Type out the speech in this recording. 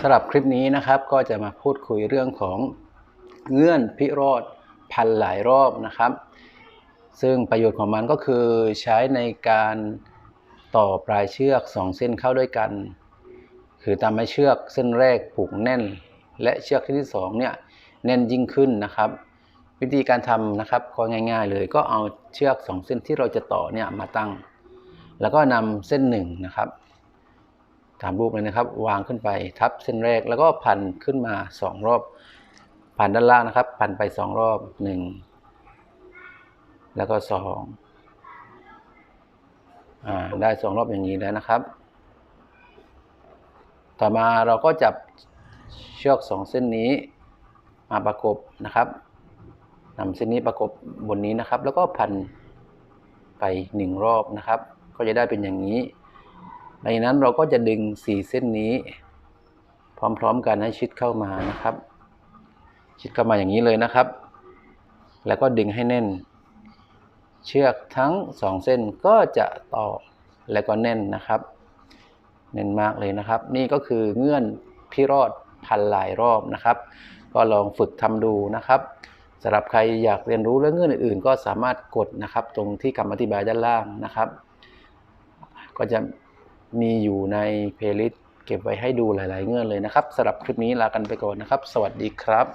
สำหรับคลิปนี้นะครับก็จะมาพูดคุยเรื่องของเงื่อนพิโรธพันหลายรอบนะครับ ซึ่งประโยชน์ของมันก็คือใช้ในการต่อปลายเชือกสองเส้นเข้าด้วยกัน คือทำให้เชือกเส้นแรกผูกแน่น และเชือกที่สองเนี่ยแน่นยิ่งขึ้นนะครับ วิธีการทำนะครับก็ง่าย ๆ เลยก็เอาเชือกสองเส้นที่เราจะต่อเนี่ยมาตั้ง แล้วก็นำเส้นหนึ่งนะครับ ตามรูปเลยนะครับ วางขึ้นไปทับเส้นแรกแล้วก็พันขึ้นมาสองรอบ พันด้านล่างนะครับ พันไปสองรอบหนึ่งแล้วก็สองอ่าได้สองรอบอย่างนี้แล้วนะครับ ต่อมาเราก็จับเชือกสองเส้นนี้มาประกบนะครับนำเส้นนี้ประกบบนนี้นะครับ แล้วก็พันไปหนึ่งรอบนะครับ ก็จะได้เป็นอย่างนี้ ในนั้นเราก็จะดึงสี่เส้นนี้ พร้อมๆกันให้ชิดเข้ามานะครับ ชิดเข้ามาอย่างนี้เลยนะครับ แล้วก็ดึงให้แน่น เชือกทั้งสองเส้นก็จะต่อแล้วก็แน่นนะครับเน้นมากเลยนะครับ นี่ก็คือเงื่อนพิรอดพันหลายรอบนะครับ ก็ลองฝึกทำดูนะครับสำหรับใครอยากเรียนรู้เรื่องเงื่อนอื่น ๆ ก็สามารถกดนะครับ ตรงที่คำอธิบายด้านล่างนะครับ ก็จะ มีอยู่ในเพลย์ลิสต์เก็บไว้ให้ดูหลาย ๆ เงื่อนเลยนะครับสำหรับคลิปนี้ลากันไปก่อนนะครับ สวัสดีครับ